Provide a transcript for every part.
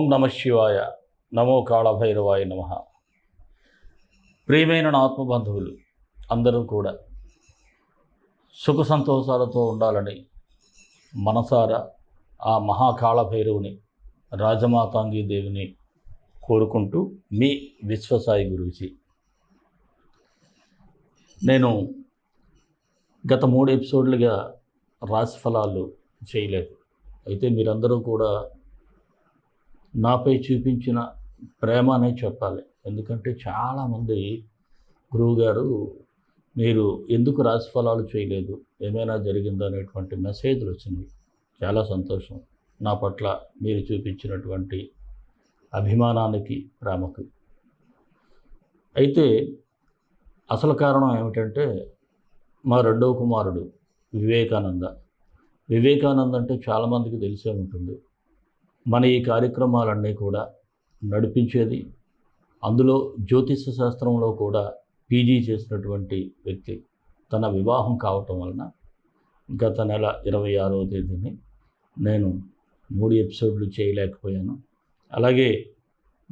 ఓం నమ శివాయ. నమో కాళభైరవాయ నమ. ప్రియమైన నా ఆత్మబంధువులు అందరూ కూడా సుఖ సంతోషాలతో ఉండాలని మనసారా ఆ మహాకాళభైరవుని రాజమాతాంగి దేవిని కోరుకుంటూ మీ విశ్వసాయి గురించి నేను గత మూడు ఎపిసోడ్లుగా రాశి ఫలాలు చేయలేదు. అయితే మీరందరూ కూడా నాపై చూపించిన ప్రేమ అనే చెప్పాలి. ఎందుకంటే చాలామంది గురువుగారు మీరు ఎందుకు రాశి ఫలాలు చేయలేదు? ఏమైనా జరిగిందో? అనేటువంటి మెసేజ్లు వచ్చినాయి. చాలా సంతోషం. నా పట్ల మీరు చూపించినటువంటి అభిమానానికి ప్రేమకు. అయితే అసలు కారణం ఏమిటంటే మా రెండవ కుమారుడు వివేకానంద. వివేకానంద అంటే చాలామందికి తెలిసే ఉంటుంది. మన ఈ కార్యక్రమాలన్నీ కూడా నడిపించేది. అందులో జ్యోతిష శాస్త్రంలో కూడా పీజీ చేసినటువంటి వ్యక్తి తన వివాహం కావటం వలన గత నెల ఇరవై ఆరవ తేదీని నేను మూడు ఎపిసోడ్లు చేయలేకపోయాను. అలాగే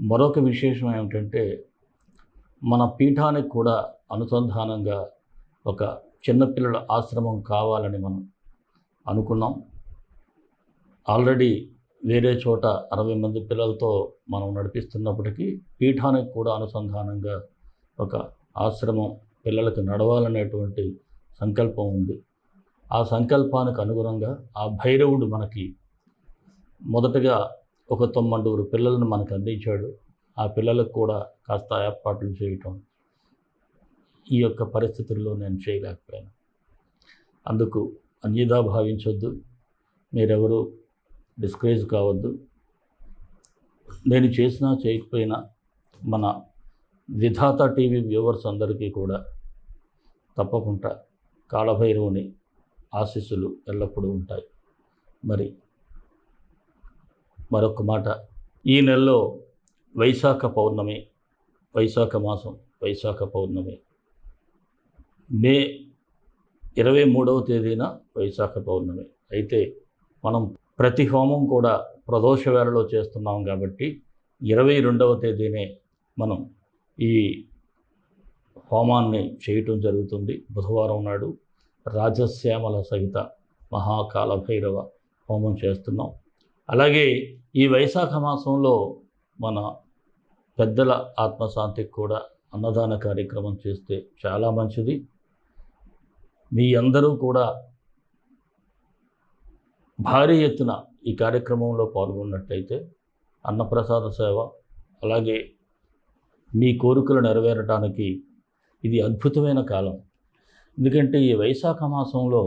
మరొక విశేషం ఏమిటంటే మన పీఠానికి కూడా అనుసంధానంగా ఒక చిన్నపిల్లల ఆశ్రమం కావాలని మనం అనుకున్నాం. ఆల్రెడీ వేరే చోట అరవై మంది పిల్లలతో మనం నడిపిస్తున్నప్పటికీ పీఠానికి కూడా అనుసంధానంగా ఒక ఆశ్రమం పిల్లలకు నడవాలనేటువంటి సంకల్పం ఉంది. ఆ సంకల్పానికి అనుగుణంగా ఆ భైరవుడు మనకి మొదటగా ఒక తొమ్మండుగురు పిల్లలను మనకు అందించాడు. ఆ పిల్లలకు కూడా కాస్త ఏర్పాట్లు చేయటం ఈ యొక్క పరిస్థితుల్లో నేను చేయలేకపోయాను. అందుకు అన్యదా భావించొద్దు. మీరెవరు డిస్కరేజ్ కావద్దు. నేను చేసినా చేయకపోయినా మన విధాత టీవీ వ్యూవర్స్ అందరికీ కూడా తప్పకుండా కాళభైరవుని ఆశీస్సులు ఎల్లప్పుడూ ఉంటాయి. మరి మరొక మాట ఈ నెలలో వైశాఖ పౌర్ణమి వైశాఖ మాసం వైశాఖ పౌర్ణమి మే ఇరవై మూడవ తేదీన వైశాఖ పౌర్ణమి. అయితే మనం ప్రతి హోమం కూడా ప్రదోష వేళలో చేస్తున్నాం కాబట్టి ఇరవై రెండవ తేదీనే మనం ఈ హోమాన్ని చేయటం జరుగుతుంది. బుధవారం నాడు రాజశ్యామల సహిత మహాకాల భైరవ హోమం చేస్తున్నాం. అలాగే ఈ వైశాఖ మాసంలో మన పెద్దల ఆత్మశాంతికి కూడా అన్నదాన కార్యక్రమం చేస్తే చాలా మంచిది. మీ అందరూ కూడా భారీ ఎత్తున ఈ కార్యక్రమంలో పాల్గొన్నట్లయితే అన్నప్రసాద సేవ అలాగే మీ కోరికలు నెరవేరటానికి ఇది అద్భుతమైన కాలం. ఎందుకంటే ఈ వైశాఖ మాసంలో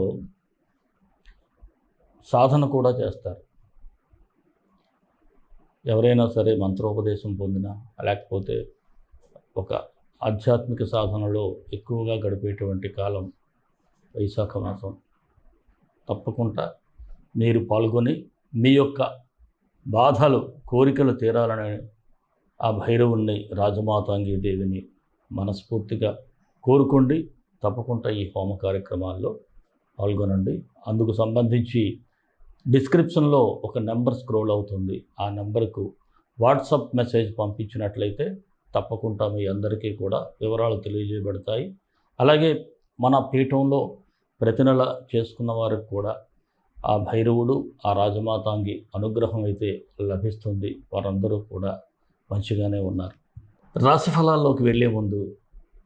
సాధన కూడా చేస్తారు. ఎవరైనా సరే మంత్రోపదేశం పొందినా లేకపోతే ఒక ఆధ్యాత్మిక సాధనలో ఎక్కువగా గడిపేటువంటి కాలం వైశాఖ మాసం. తప్పకుండా మీరు పాల్గొని మీ యొక్క బాధలు కోరికలు తీరాలని ఆ భైరవుణ్ణి రాజమాతాంగి దేవిని మనస్ఫూర్తిగా కోరుకోండి. తప్పకుండా ఈ హోమ కార్యక్రమాల్లో పాల్గొనండి. అందుకు సంబంధించి డిస్క్రిప్షన్లో ఒక నెంబర్ స్క్రోల్ అవుతుంది. ఆ నెంబర్కు వాట్సాప్ మెసేజ్ పంపించినట్లయితే తప్పకుండా మీ అందరికీ కూడా వివరాలు తెలియజేయబడతాయి. అలాగే మన పీఠంలో ప్రతి నెల చేసుకున్న వారికి కూడా ఆ భైరవుడు ఆ రాజమాతాంగి అనుగ్రహం అయితే లభిస్తుంది. వారందరూ కూడా మంచిగానే ఉన్నారు. రాశిఫలాల్లోకి వెళ్ళే ముందు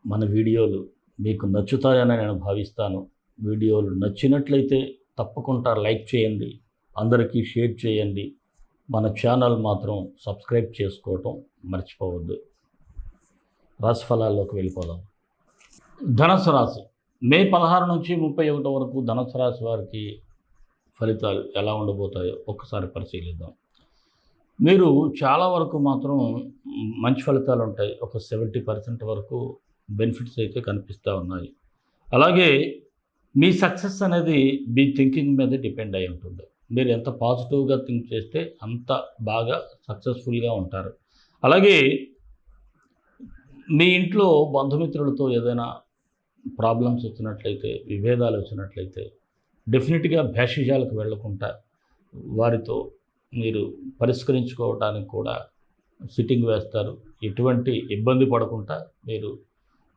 మన వీడియోలు మీకు నచ్చుతాయని నేను భావిస్తాను. వీడియోలు నచ్చినట్లయితే తప్పకుండా లైక్ చేయండి. అందరికీ షేర్ చేయండి. మన ఛానల్ మాత్రం సబ్స్క్రైబ్ చేసుకోవటం మర్చిపోవద్దు. రాశిఫలాల్లోకి వెళ్ళిపోదాం. ధనసు రాశి. మే పదహారు నుంచి ముప్పై ఒకటి వరకు ధనసు రాశి వారికి ఫలితాలు ఎలా ఉండబోతాయో ఒక్కసారి పరిశీలిద్దాం. మీరు చాలా వరకు మాత్రం మంచి ఫలితాలు ఉంటాయి. ఒక సెవెంటీ పర్సెంట్ వరకు బెనిఫిట్స్ అయితే కనిపిస్తూ ఉన్నాయి. అలాగే మీ సక్సెస్ అనేది మీ థింకింగ్ మీద డిపెండ్ అయి ఉంటుంది. మీరు ఎంత పాజిటివ్గా థింక్ చేస్తే అంత బాగా సక్సెస్ఫుల్గా ఉంటారు. అలాగే మీ ఇంట్లో బంధుమిత్రులతో ఏదైనా ప్రాబ్లమ్స్ వచ్చినట్లయితే విభేదాలు వచ్చినట్లయితే డెఫినెట్గా భేషజాలకు వెళ్ళకుండా వారితో మీరు పరిష్కరించుకోవడానికి కూడా సిట్టింగ్ వేస్తారు. ఎటువంటి ఇబ్బంది పడకుండా మీరు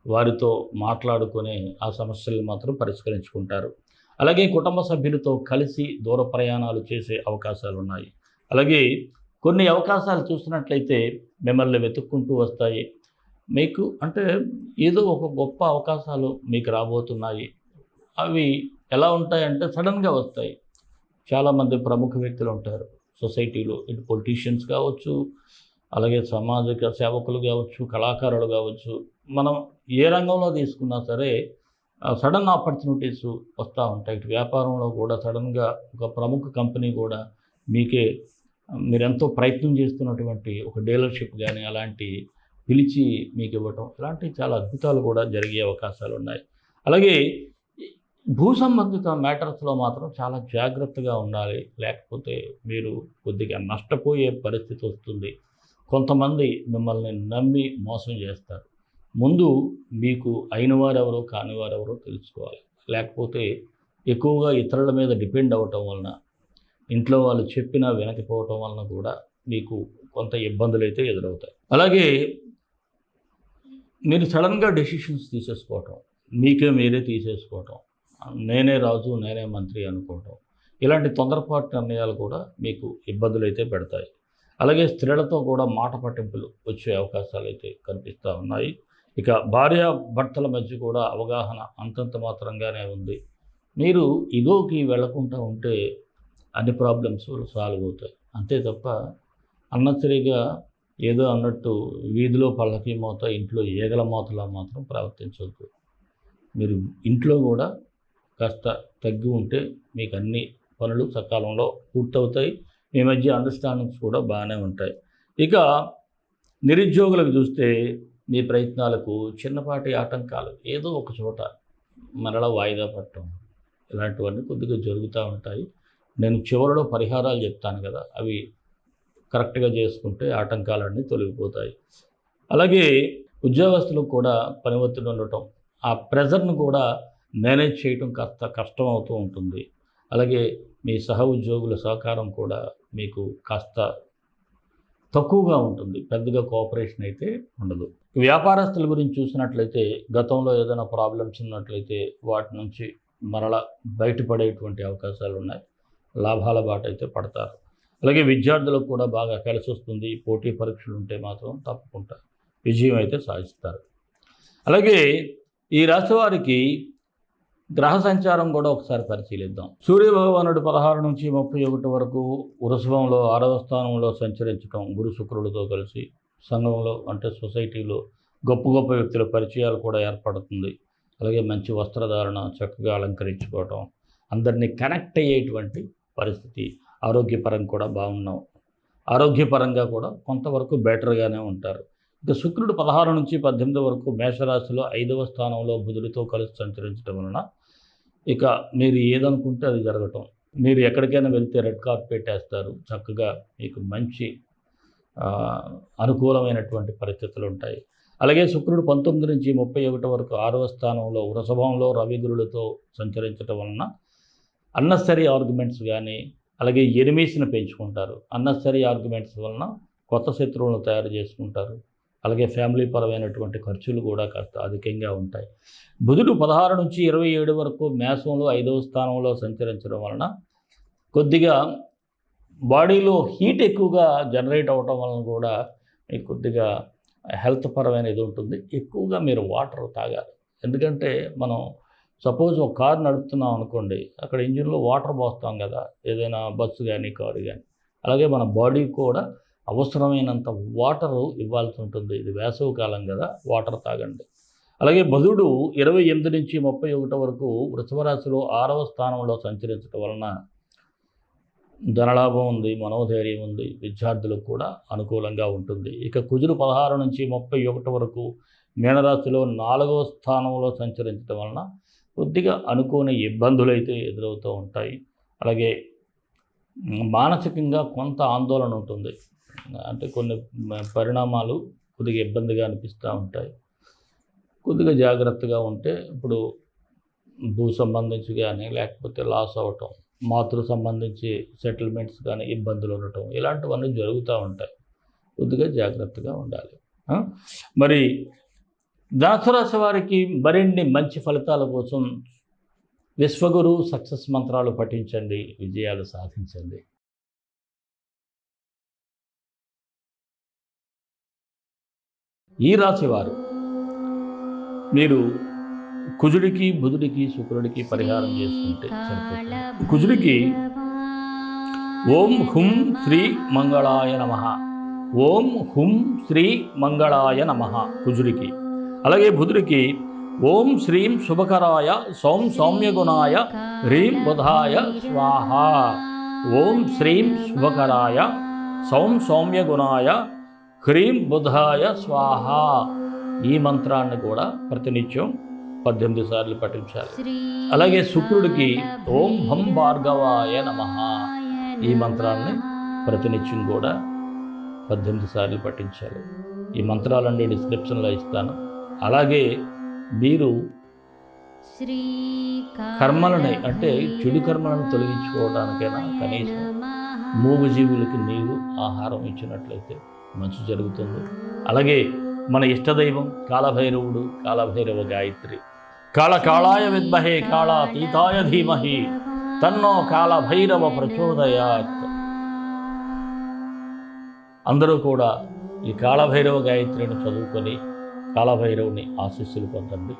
వారితో మాట్లాడుకునే ఆ సమస్యలు మాత్రం పరిష్కరించుకుంటారు. అలాగే కుటుంబ సభ్యులతో కలిసి దూర ప్రయాణాలు చేసే అవకాశాలు ఉన్నాయి. అలాగే కొన్ని అవకాశాలు చూసినట్లయితే మిమ్మల్ని వెతుక్కుంటూ వస్తాయి. మీకు అంటే ఏదో ఒక గొప్ప అవకాశాలు మీకు రాబోతున్నాయి. అవి ఎలా ఉంటాయంటే సడన్గా వస్తాయి. చాలామంది ప్రముఖ వ్యక్తులు ఉంటారు. సొసైటీలో ఇటు పొలిటీషియన్స్ కావచ్చు అలాగే సామాజిక సేవకులు కావచ్చు కళాకారులు కావచ్చు. మనం ఏ రంగంలో తీసుకున్నా సరే సడన్ ఆపర్చునిటీస్ వస్తూ ఉంటాయి. ఇటు వ్యాపారంలో కూడా సడన్గా ఒక ప్రముఖ కంపెనీ కూడా మీకే మీరు ఎంతో ప్రయత్నం చేస్తున్నటువంటి ఒక డీలర్షిప్ కానీ అలాంటి పిలిచి మీకు ఇవ్వటం ఇలాంటి చాలా అద్భుతాలు కూడా జరిగే అవకాశాలు ఉన్నాయి అలాగే భూ సంబంధిత మ్యాటర్స్లో మాత్రం చాలా జాగ్రత్తగా ఉండాలి. లేకపోతే మీరు కొద్దిగా నష్టపోయే పరిస్థితి వస్తుంది. కొంతమంది మిమ్మల్ని నమ్మి మోసం చేస్తారు. ముందు మీకు అయిన వారెవరో కాని వారెవరో తెలుసుకోవాలి. లేకపోతే ఎక్కువగా ఇతరుల మీద డిపెండ్ అవ్వటం వలన ఇంట్లో వాళ్ళు చెప్పినా వినకపోవటం వలన కూడా మీకు కొంత ఇబ్బందులు అయితే ఎదురవుతాయి. అలాగే మీరు సడన్గా డెసిషన్స్ తీసేసుకోవటం మీకే మీరే తీసేసుకోవటం నేనే రాజు నేనే మంత్రి అనుకోవటం. ఇలాంటి తొందరపాటు నిర్ణయాలు కూడా మీకు ఇబ్బందులు అయితే పెడతాయి. అలాగే స్త్రీలతో కూడా మాట పట్టింపులు వచ్చే అవకాశాలు అయితే కనిపిస్తూ ఉన్నాయి. ఇక భార్య భర్తల మధ్య కూడా అవగాహన అంతంత మాత్రంగానే ఉంది. మీరు ఇగోకి వెళ్ళకుండా ఉంటే అన్ని ప్రాబ్లమ్స్ సాల్వ్ అవుతాయి. అంతే తప్ప అన్నసరిగా ఏదో అన్నట్టు వీధిలో పళ్ళకి మోత ఇంట్లో ఈగల మోతలా మాత్రం ప్రవర్తించవద్దు మీరు ఇంట్లో కూడా కాస్త తగ్గి ఉంటే మీకు అన్ని పనులు సకాలంలో పూర్తవుతాయి. మీ మధ్య అండర్స్టాండింగ్స్ కూడా బాగానే ఉంటాయి. ఇక నిరుద్యోగులకు చూస్తే మీ ప్రయత్నాలకు చిన్నపాటి ఆటంకాలు ఏదో ఒక చోట మరలా వాయిదా పట్టడం ఇలాంటివన్నీ కొద్దిగా జరుగుతూ ఉంటాయి. నేను చివరిలో పరిహారాలు చెప్తాను కదా అవి కరెక్ట్గా చేసుకుంటే ఆటంకాలన్నీ తొలగిపోతాయి. అలాగే ఉద్యోగస్తులకు కూడా పని ఒత్తిడి ఉండటం ఆ ప్రెజర్ను కూడా మేనేజ్ చేయటం కాస్త కష్టం అవుతూ ఉంటుంది. అలాగే మీ సహ ఉద్యోగుల సహకారం కూడా మీకు కాస్త తక్కువగా ఉంటుంది. పెద్దగా కోఆపరేషన్ అయితే ఉండదు. వ్యాపారస్తుల గురించి చూసినట్లయితే గతంలో ఏదైనా ప్రాబ్లమ్స్ ఉన్నట్లయితే వాటి నుంచి మరల బయటపడేటువంటి అవకాశాలు ఉన్నాయి. లాభాల బాట అయితే పడతారు. అలాగే విద్యార్థులకు కూడా బాగా కలిసి వస్తుంది. పోటీ పరీక్షలు ఉంటే మాత్రం తప్పకుండా విజయం అయితే సాధిస్తారు. అలాగే ఈ రాశి వారికి గ్రహ సంచారం కూడా ఒకసారి పరిశీలిద్దాం. సూర్యభగవానుడు పదహారు నుంచి ముప్పై ఒకటి వరకు వృషభంలో ఆరవ స్థానంలో సంచరించడం గురు శుక్రుడితో కలిసి సంఘంలో అంటే సొసైటీలో గొప్ప గొప్ప వ్యక్తుల పరిచయాలు కూడా ఏర్పడుతుంది. అలాగే మంచి వస్త్రధారణ చక్కగా అలంకరించుకోవటం అందరినీ కనెక్ట్ అయ్యేటువంటి పరిస్థితి ఆరోగ్యపరంగా కూడా బాగున్నాం. ఆరోగ్యపరంగా కూడా కొంతవరకు బెటర్గానే ఉంటారు. ఇక శుక్రుడు పదహారు నుంచి పద్దెనిమిది వరకు మేషరాశిలో ఐదవ స్థానంలో బుధుడితో కలిసి సంచరించడం వలన ఇక మీరు ఏదనుకుంటే అది జరగటం. మీరు ఎక్కడికైనా వెళ్తే రెడ్ కార్పెట్ వేస్తారు చక్కగా మీకు మంచి అనుకూలమైనటువంటి పరిస్థితులు ఉంటాయి అలాగే శుక్రుడు పంతొమ్మిది నుంచి ముప్పై ఒకటి వరకు ఆరవ స్థానంలో వృషభంలో రవిగురులతో సంచరించటం వలన అన్నసరీ ఆర్గ్యుమెంట్స్ కానీ అలాగే ఎనిమీస్ని పెంచుకుంటారు. అన్నసరీ ఆర్గ్యుమెంట్స్ వలన కొత్త శత్రువులను తయారు చేసుకుంటారు. అలాగే ఫ్యామిలీ పరమైనటువంటి ఖర్చులు కూడా కాస్త అధికంగా ఉంటాయి. బుధుడు పదహారు నుంచి ఇరవై ఏడు వరకు మేషంలో ఐదవ స్థానంలో సంచరించడం వలన కొద్దిగా బాడీలో హీట్ ఎక్కువగా జనరేట్ అవ్వటం వలన కూడా మీకు కొద్దిగా హెల్త్ పరమైన ఇది ఉంటుంది. ఎక్కువగా మీరు వాటర్ తాగాలి. ఎందుకంటే మనం సపోజ్ ఒక కారు నడుపుతున్నాం అనుకోండి అక్కడ ఇంజిన్లో వాటర్ పోస్తాం కదా ఏదైనా బస్సు కానీ కారు కానీ అలాగే మన బాడీ కూడా అవసరమైనంత వాటరు ఇవ్వాల్సి ఉంటుంది. ఇది వేసవి కాలం కదా వాటర్ తాగండి. అలాగే బుధుడు ఇరవై ఎనిమిది నుంచి ముప్పై ఒకటి వరకు వృషభరాశిలో ఆరవ స్థానంలో సంచరించడం వలన ధనలాభం ఉంది మనోధైర్యం ఉంది విద్యార్థులకు కూడా అనుకూలంగా ఉంటుంది. ఇక కుజులు పదహారు నుంచి ముప్పై ఒకటి వరకు మీనరాశిలో నాలుగవ స్థానంలో సంచరించడం వలన కొద్దిగా అనుకోని ఇబ్బందులు అయితే ఎదురవుతూ ఉంటాయి. అలాగే మానసికంగా కొంత ఆందోళన ఉంటుంది. అంటే కొన్ని పరిణామాలు కొద్దిగా ఇబ్బందిగా అనిపిస్తూ ఉంటాయి. కొద్దిగా జాగ్రత్తగా ఉంటే ఇప్పుడు భూ సంబంధించి కానీ లేకపోతే లాస్ అవ్వటం మాతృ సంబంధించి సెటిల్మెంట్స్ కానీ ఇబ్బందులు ఉండటం ఇలాంటివన్నీ జరుగుతూ ఉంటాయి. కొద్దిగా జాగ్రత్తగా ఉండాలి. మరి ధనుసు వారికి మరిన్ని మంచి ఫలితాల కోసం విశ్వగురు సక్సెస్ మంత్రాలు పఠించండి విజయాలు సాధించండి. ఈ రాశివారు. మీరు కుజుడికి బుధుడికి శుక్రుడికి పరిహారం చేసుకుంటే సరిపోతుంది. కుజుడికి ఓం హుం శ్రీ మంగళాయ నమ. ఓం హుం శ్రీ మంగళాయ నమ కుజుడికి. అలాగే బుధుడికి ఓం శ్రీం శుభకరాయ సౌం సౌమ్యగుణాయ హ్రీం బుధాయ స్వాహ. ఓం శ్రీం శుభకరాయ సౌం సౌమ్యగుణాయ హ్రీం బుధాయ స్వాహ. ఈ మంత్రాన్ని కూడా ప్రతినిత్యం పద్దెనిమిది సార్లు పఠించాలి. అలాగే శుక్రుడికి ఓం హం భార్గవాయ నమ. ఈ మంత్రాన్ని ప్రతినిత్యం కూడా పద్దెనిమిది సార్లు పఠించాలి. ఈ మంత్రాలన్నీ డిస్క్రిప్షన్లో ఇస్తాను. అలాగే మీరు కర్మలని అంటే చెడు కర్మలను తొలగించుకోవడానికైనా కనీసం మూగజీవులకి నీరు ఆహారం ఇచ్చినట్లయితే మంచి జరుగుతుంది. అలాగే మన ఇష్టదైవం కాలభైరవుడు కాలభైరవ గాయత్రి. కాళ కాళాయ విద్మహే కాళాతీతాయ ధీమహి తన్నో కాలభైరవ ప్రచోదయాత్. అందరూ కూడా ఈ కాళభైరవ గాయత్రిని చదువుకొని కాళభైరవుని ఆశీస్సులు పొందండి.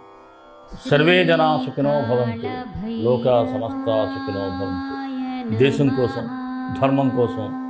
సర్వే జనా సుఖినో భవంతు లోక సమస్త సుఖినో భవంతు. దేశం కోసం ధర్మం కోసం